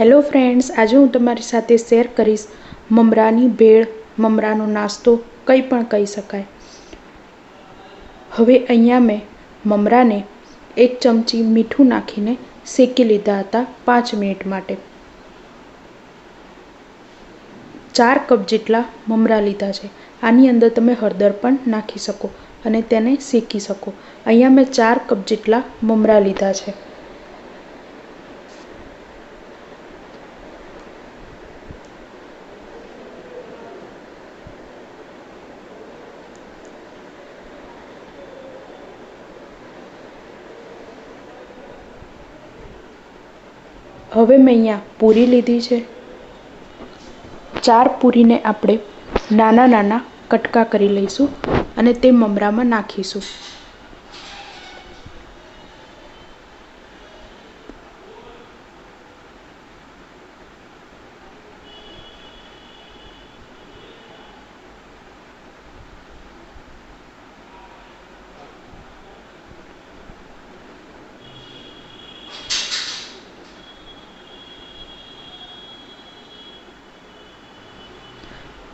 Hello friends, આજે હું તમારી સાથે શેર કરીશ મમરાની ભેળ, મમરાનો નાસ્તો, કંઈ પણ કહી શકાય. હવે અહીંયા મેં મમરાને એક ચમચી મીઠું નાખીને શેકી લીધા હતા પાંચ મિનિટ માટે. ચાર કપ જેટલા મમરા લીધા છે. આની અંદર તમે હળદર પણ નાખી શકો અને તેને શેકી શકો. અહીંયા મેં ચાર કપ જેટલા મમરા લીધા છે. હવે મેં અહીંયા પૂરી લીધી છે. ચાર પૂરીને આપણે નાના નાના કટકા કરી લઈશું અને તે મમરામાં નાખીશું.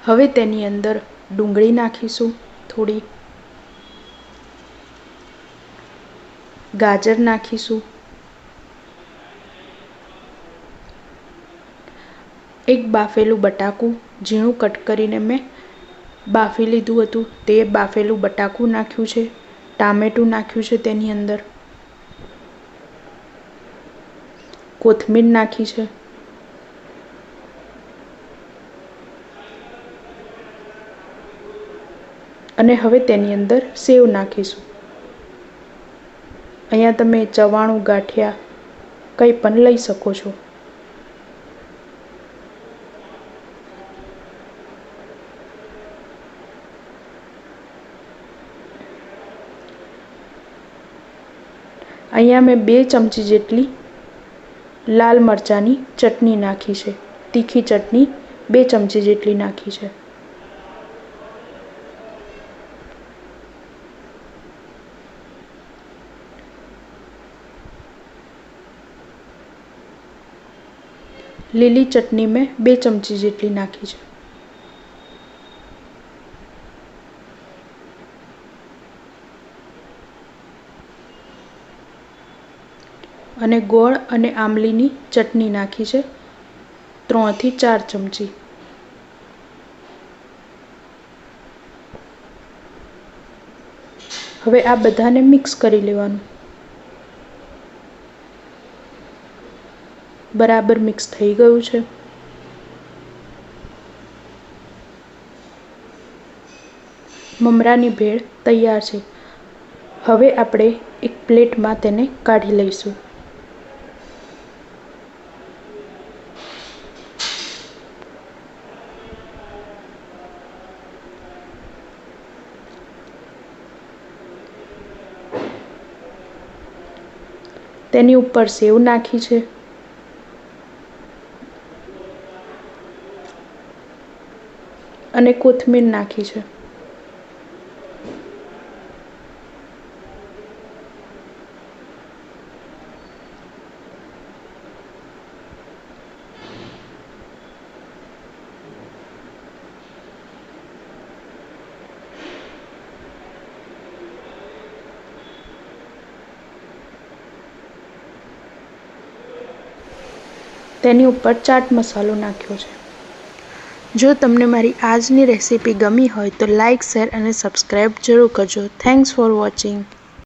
હવે તેની અંદર ડુંગળી નાખીશું થોડી. ગાજર નાખીશું. એક બાફેલું બટાકું ઝીણું કટ કરીને મેં બાફી લીધું હતું. તે બાફેલું બટાકું નાખ્યું છે. ટામેટું નાખ્યું છે તેની અંદર. કોથમીર નાખી છે. અને હવે તેની અંદર સેવ નાખીશું. અહીંયા તમે ચવાણું, ગાંઠિયા કંઈ પણ લઈ શકો છો. અહીંયા મેં બે ચમચી જેટલી લાલ મરચાંની ચટણી નાખી છે. તીખી ચટણી બે ચમચી જેટલી નાખી છે. લીલી ચટણી મેં બે ચમચી જેટલી નાખી છે. અને ગોળ અને આમલીની ચટણી નાખી છે. ત્રણથી ચાર ચમચી. હવે આ બધાને મિક્સ કરી લેવાનું. બરાબર મિક્સ થઈ ગયું છે. મમરાની ભેળ તૈયાર છે. હવે આપણે એક પ્લેટમાં તેને કાઢી લઈશું. તેની ઉપર સેવ નાખી છે. અને કોથમીર નાખી છે. તેની ઉપર ચાટ મસાલો નાખ્યો છે. જો તમને મારી આજની રેસીપી ગમી હોય તો લાઇક શેર અને સબસ્ક્રાઈબ જરૂર કરજો. Thanks for watching